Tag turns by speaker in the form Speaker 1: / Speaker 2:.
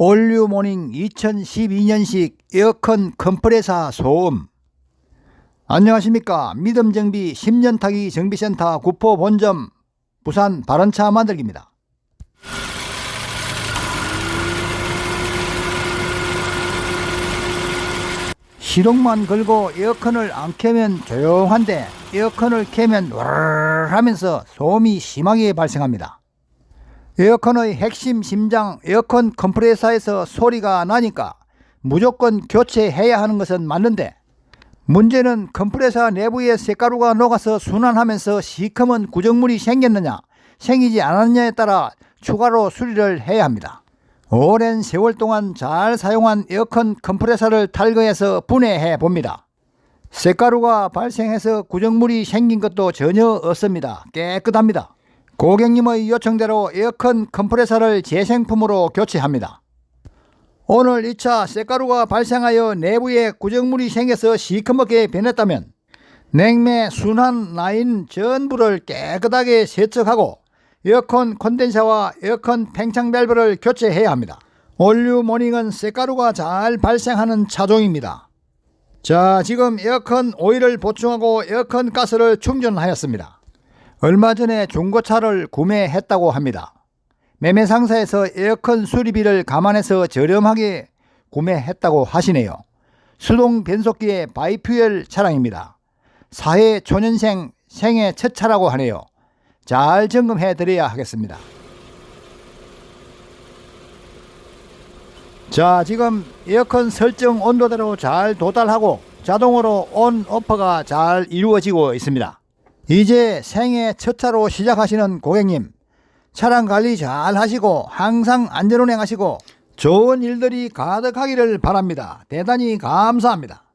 Speaker 1: 올류모닝 2012년식 에어컨 컴프레사 소음. 안녕하십니까. 믿음정비 10년 타기 정비센터 구포 본점 부산 바른차 만들기입니다. 시동만 걸고 에어컨을 안 켜면 조용한데 에어컨을 켜면 와르르 하면서 소음이 심하게 발생합니다 에어컨의 핵심 심장 에어컨 컴프레서에서 소리가 나니까 무조건 교체해야 하는 것은 맞는데 문제는 컴프레서 내부에 쇳가루가 녹아서 순환하면서 시커먼 구정물이 생겼느냐 생기지 않았느냐에 따라 추가로 수리를 해야 합니다. 오랜 세월 동안 잘 사용한 에어컨 컴프레서를 탈거해서 분해해 봅니다. 쇳가루가 발생해서 구정물이 생긴 것도 전혀 없습니다. 깨끗합니다. 고객님의 요청대로 에어컨 컴프레서를 재생품으로 교체합니다. 오늘 2차 쇳가루가 발생하여 내부에 구정물이 생겨서 시커멓게 변했다면 냉매 순환 라인 전부를 깨끗하게 세척하고 에어컨 콘덴사와 에어컨 팽창 밸브를 교체해야 합니다. 올류 모닝은 쇳가루가 잘 발생하는 차종입니다. 자, 지금 에어컨 오일을 보충하고 에어컨 가스를 충전하였습니다. 얼마 전에 중고차를 구매했다고 합니다. 매매 상사에서 에어컨 수리비를 감안해서 저렴하게 구매했다고 하시네요. 수동 변속기의 바이퓨엘 차량입니다. 사회 초년생 생애 첫 차라고 하네요. 잘 점검해 드려야 하겠습니다. 자, 지금 에어컨 설정 온도대로 잘 도달하고 자동으로 온 오프가 잘 이루어지고 있습니다. 이제 생애 첫 차로 시작하시는 고객님, 차량 관리 잘 하시고 항상 안전 운행하시고 좋은 일들이 가득하기를 바랍니다. 대단히 감사합니다.